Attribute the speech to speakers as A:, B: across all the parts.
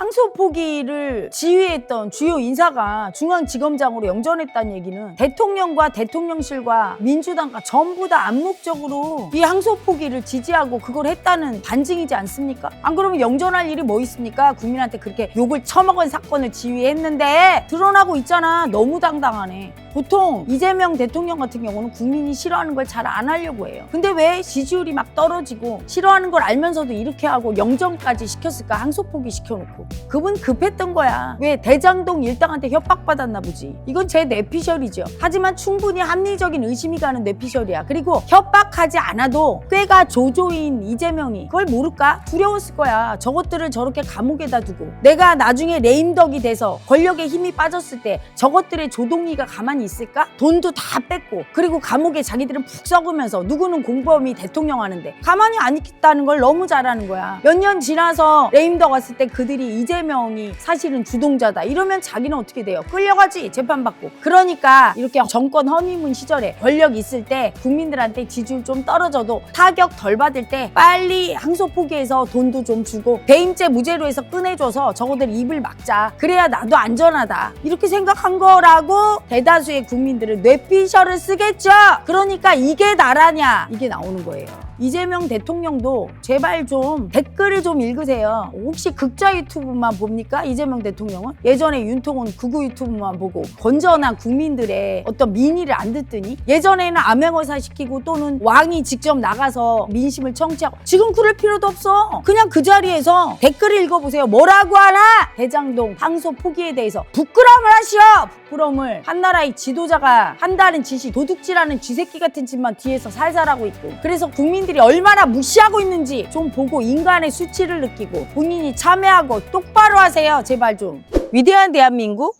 A: 항소 포기를 지휘했던 주요 인사가 중앙지검장으로 영전했다는 얘기는 대통령과 대통령실과 민주당과 전부 다 암묵적으로 이 항소 포기를 지지하고 그걸 했다는 반증이지 않습니까? 안 그러면 영전할 일이 뭐 있습니까? 국민한테 그렇게 욕을 처먹은 사건을 지휘했는데 드러나고 있잖아. 너무 당당하네. 보통 이재명 대통령 같은 경우는 국민이 싫어하는 걸 잘 안 하려고 해요. 근데 왜 지지율이 막 떨어지고 싫어하는 걸 알면서도 이렇게 하고 영전까지 시켰을까? 항소 포기 시켜놓고. 그분 급했던 거야. 왜 대장동 일당한테 협박받았나 보지. 이건 제 뇌피셜이죠. 하지만 충분히 합리적인 의심이 가는 뇌피셜이야. 그리고 협박하지 않아도 꾀가 조조인 이재명이 그걸 모를까? 두려웠을 거야. 저것들을 저렇게 감옥에다 두고 내가 나중에 레임덕이 돼서 권력에 힘이 빠졌을 때 저것들의 조동이가 가만히 있을까? 돈도 다 뺐고 그리고 감옥에 자기들은 푹 썩으면서 누구는 공범이 대통령 하는데 가만히 안 있겠다는 걸 너무 잘하는 거야. 몇 년 지나서 레임덕 왔을 때 그들이 이재명이 사실은 주동자다 이러면 자기는 어떻게 돼요? 끌려가지 재판받고 그러니까 이렇게 정권 허니문 시절에 권력 있을 때 국민들한테 지지율 좀 떨어져도 타격 덜 받을 때 빨리 항소 포기해서 돈도 좀 주고 배임죄 무죄로 해서 꺼내줘서 저거들 입을 막자 그래야 나도 안전하다 이렇게 생각한 거라고 대다수 의 국민들은 뇌피셜을 쓰겠죠. 그러니까 이게 나라냐? 이게 나오는 거예요 이재명 대통령도 제발 좀 댓글을 좀 읽으세요. 혹시 극자 유튜브만 봅니까? 이재명 대통령은? 예전에 윤통은 극우 유튜브만 보고 건전한 국민들의 어떤 민의를 안 듣더니 예전에는 암행어사 시키고 또는 왕이 직접 나가서 민심을 청취하고 지금 그럴 필요도 없어. 그냥 그 자리에서 댓글을 읽어보세요. 뭐라고 하나? 대장동 항소 포기에 대해서 부끄러움을 하시오. 부끄러움을 한나라의 지도자가 한다는 짓이 도둑질하는 쥐새끼 같은 짓만 뒤에서 살살하고 있고 그래서 국민 들이 얼마나 무시하고 있는지 좀 보고 인간의 수치를 느끼고 본인이 참여하고 똑바로 하세요 제발 좀. 위대한 대한민국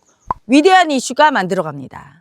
A: 위대한 이슈가 만들어갑니다